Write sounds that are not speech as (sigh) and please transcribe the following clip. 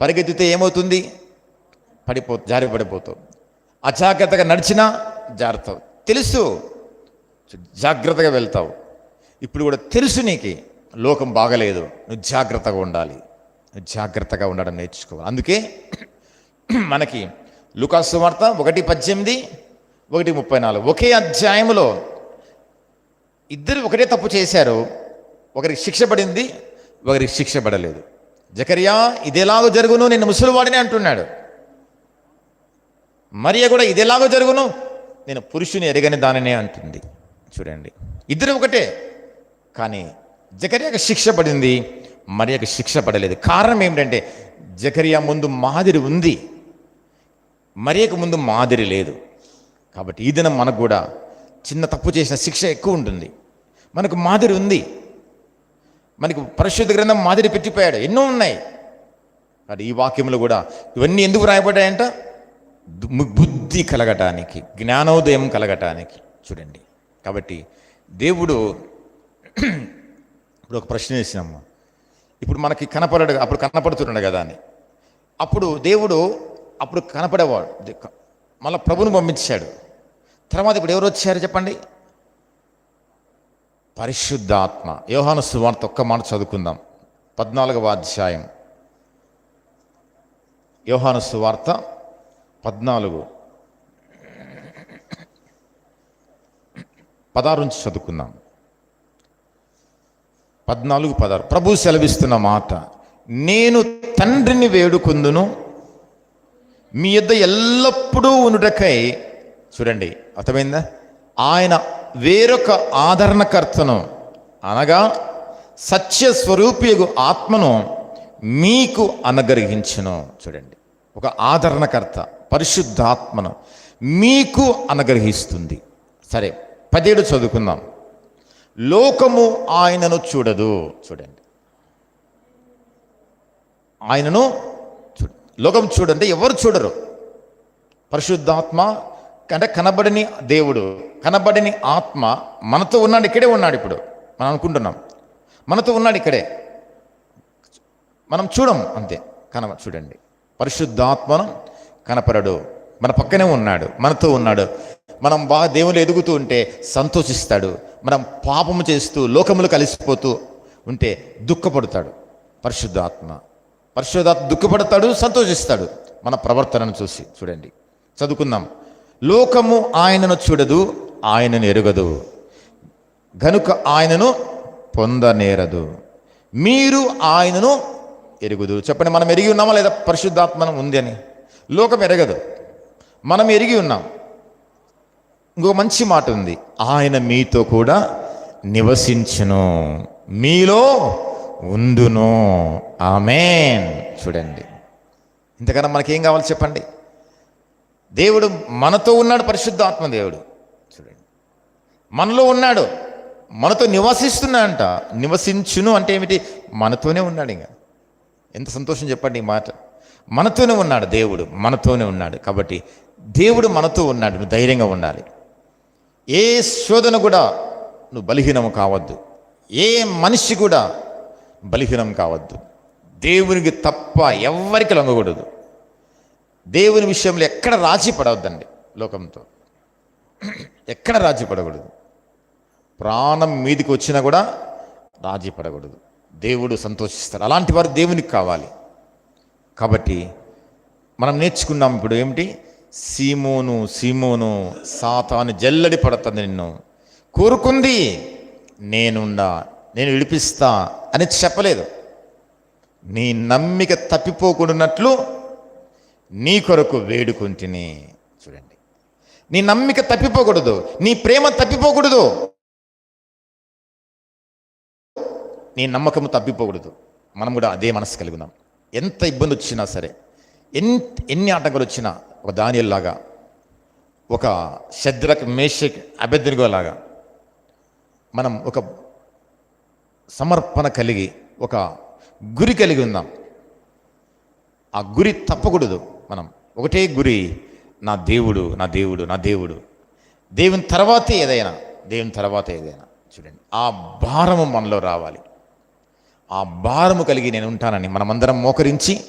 పరిగెత్తితే ఏమవుతుంది? పడిపో జారి పడిపోతావు. అజాగ్రత్తగా నడిచినా జారుతావు. తెలుసు. జాగ్రత్తగా వెళ్తావు. ఇప్పుడు కూడా తెలుసు నీకు. లోకం బాగలేదు. నువ్వు జాగ్రత్తగా ఉండాలి. నువ్వు జాగ్రత్తగా ఉండడం నేర్చుకోవాలి. అందుకే (clears throat) మనకి లుకాసు వార్త ఒకటి పద్దెనిమిది ఒకటి ముప్పై నాలుగు. ఒకే అధ్యాయంలో ఇద్దరు ఒకటే తప్పు చేశారు. ఒకరికి శిక్ష పడింది ఒకరికి శిక్ష పడలేదు. జకరియా ఇదేలాగో జరుగును నేను ముసలివాడిని అంటున్నాడు. మరియ కూడా ఇదేలాగో జరుగును నేను పురుషుని ఎరగని దానినే అంటుంది. చూడండి. ఇద్దరు ఒకటే కానీ జకరియాకి శిక్ష పడింది మరియకు శిక్ష పడలేదు. కారణం ఏమిటంటే జకరియా ముందు మాదిరి ఉంది మరియకు ముందు మాదిరి లేదు. కాబట్టి ఈ దినం మనకు కూడా చిన్న తప్పు చేసిన శిక్ష ఎక్కువ ఉంటుంది. మనకు మాదిరి ఉంది మనకి పరిశుద్ధ గ్రంథం మాదిరి పెట్టిపోయాడు. ఎన్నో ఉన్నాయి. అది ఈ వాక్యంలో కూడా ఇవన్నీ ఎందుకు రాయబడ్డాయంట దు- బుద్ధి కలగటానికి జ్ఞానోదయం కలగటానికి చూడండి. కాబట్టి దేవుడు (clears throat) ఇప్పుడు ఒక ప్రశ్న వేసినాము ఇప్పుడు మనకి కనపడడు అప్పుడు కనపడుతున్నాడు కదా అని. అప్పుడు దేవుడు అప్పుడు కనపడేవాడు. మళ్ళీ ప్రభుని పంపించాడు. తర్వాత ఇప్పుడు ఎవరు వచ్చారు చెప్పండి? పరిశుద్ధాత్మ. యోహాను సువార్త ఒక్క మాట చదువుకుందాం. పద్నాలుగవ అధ్యాయం. యోహాను సువార్త పద్నాలుగు. పదారు నుంచి చదువుకుందాం. పద్నాలుగు పదారు ప్రభు సెలవిస్తున్న మాట నేను తండ్రిని వేడుకుందును. మీ యొద్ద ఎల్లప్పుడూ ఉండుటకై చూడండి అర్థమైందా? ఆయన వేరొక ఆదరణకర్తను అనగా సత్య స్వరూపియగు ఆత్మను మీకు అనుగ్రహించును. చూడండి ఒక ఆదరణకర్త పరిశుద్ధాత్మను మీకు అనుగ్రహిస్తుంది. సరే పదేడు చదువుకుందాం. లోకము ఆయనను చూడదు. చూడండి ఆయనను చూడ లోకం చూడండి ఎవరు చూడరు? పరిశుద్ధాత్మ అంటే కనబడని దేవుడు కనబడని ఆత్మ మనతో ఉన్నాడు ఇక్కడే ఉన్నాడు ఇప్పుడు. మనం అనుకుంటున్నాం. మనతో ఉన్నాడు ఇక్కడే. మనం చూడం అంతే. కన చూడండి. పరిశుద్ధాత్మను కనపడడు. మన పక్కనే ఉన్నాడు. మనతో ఉన్నాడు. మనం బాగా దేవుళ్ళు ఎదుగుతూ ఉంటే సంతోషిస్తాడు. మనం పాపము చేస్తూ లోకములు కలిసిపోతూ ఉంటే దుఃఖపడతాడు పరిశుద్ధాత్మ. పరిశుద్ధాత్మ దుఃఖపడతాడు సంతోషిస్తాడు. మన ప్రవర్తనను చూసి చూడండి. చదువుకుందాం. లోకము ఆయనను చూడదు ఆయనను ఎరుగదు. గనుక ఆయనను పొందనేరదు. మీరు ఆయనను ఎరుగుదు చెప్పండి మనం ఎరిగి ఉన్నామా లేదా పరిశుద్ధాత్మనం ఉంది అని? లోకం ఎరగదు. మనం ఎరిగి ఉన్నాం. ఇంకో మంచి మాట ఉంది. ఆయన మీతో కూడా నివసించును. మీలో ఉందును ఆమెన్. చూడండి. ఇంతకన్నా మనకేం కావాలి చెప్పండి? దేవుడు మనతో ఉన్నాడు పరిశుద్ధాత్మ దేవుడు చూడండి. మనలో ఉన్నాడు. మనతో నివసిస్తున్నాడంట. నివసించును అంటే ఏమిటి? మనతోనే ఉన్నాడు ఇంకా. ఎంత సంతోషం చెప్పండి ఈ మాట. మనతోనే ఉన్నాడు దేవుడు మనతోనే ఉన్నాడు. కాబట్టి దేవుడు మనతో ఉన్నాడు నువ్వు ధైర్యంగా ఉండాలి. ఏ శోధన కూడా నువ్వు బలహీనం కావద్దు. ఏ మనిషి కూడా బలహీనం కావద్దు. దేవునికి తప్ప ఎవ్వరికి లొంగకూడదు. దేవుని విషయంలో ఎక్కడ రాజీ పడవద్దండి లోకంతో. ఎక్కడ రాజీ పడకూడదు. ప్రాణం మీదికి వచ్చినా కూడా రాజీ పడకూడదు. దేవుడు సంతోషిస్తాడు అలాంటి వారు దేవునికి కావాలి. కాబట్టి మనం నేర్చుకున్నాం ఇప్పుడు ఏమిటి? సీమోను సీమోను సాతాను జల్లడి పడుతుంది నిన్ను. కోరుకుంది నేనుండా నేను విడిపిస్తా అని చెప్పలేదు. నీ నమ్మిక తప్పిపోకుండాన్నట్లు నీ కొరకు వేడుకుంటుని చూడండి. నీ నమ్మిక తప్పిపోకూడదు. నీ ప్రేమ తప్పిపోకూడదు. నీ నమ్మకము తప్పిపోకూడదు. మనం కూడా అదే మనసు కలిగి ఉన్నాం. ఎంత ఇబ్బంది వచ్చినా సరే ఎన్ని ఎన్ని ఆటంకాలు వచ్చినా ఒక దానిలాగా ఒక శద్రక్ మేషక్ అభ్యర్థిగోలాగా మనం ఒక సమర్పణ కలిగి ఒక గురి కలిగి ఉందాం ఆ గురి తప్పకూడదు. మనం ఒకటే గురి నా దేవుడు నా దేవుడు నా దేవుడు. దేవుని తర్వాతే ఏదైనా దేవుని తర్వాతే ఏదైనా. చూడండి ఆ భారము మనలో రావాలి. ఆ భారము కలిగి నేను ఉంటానని మనమందరం మోకరించి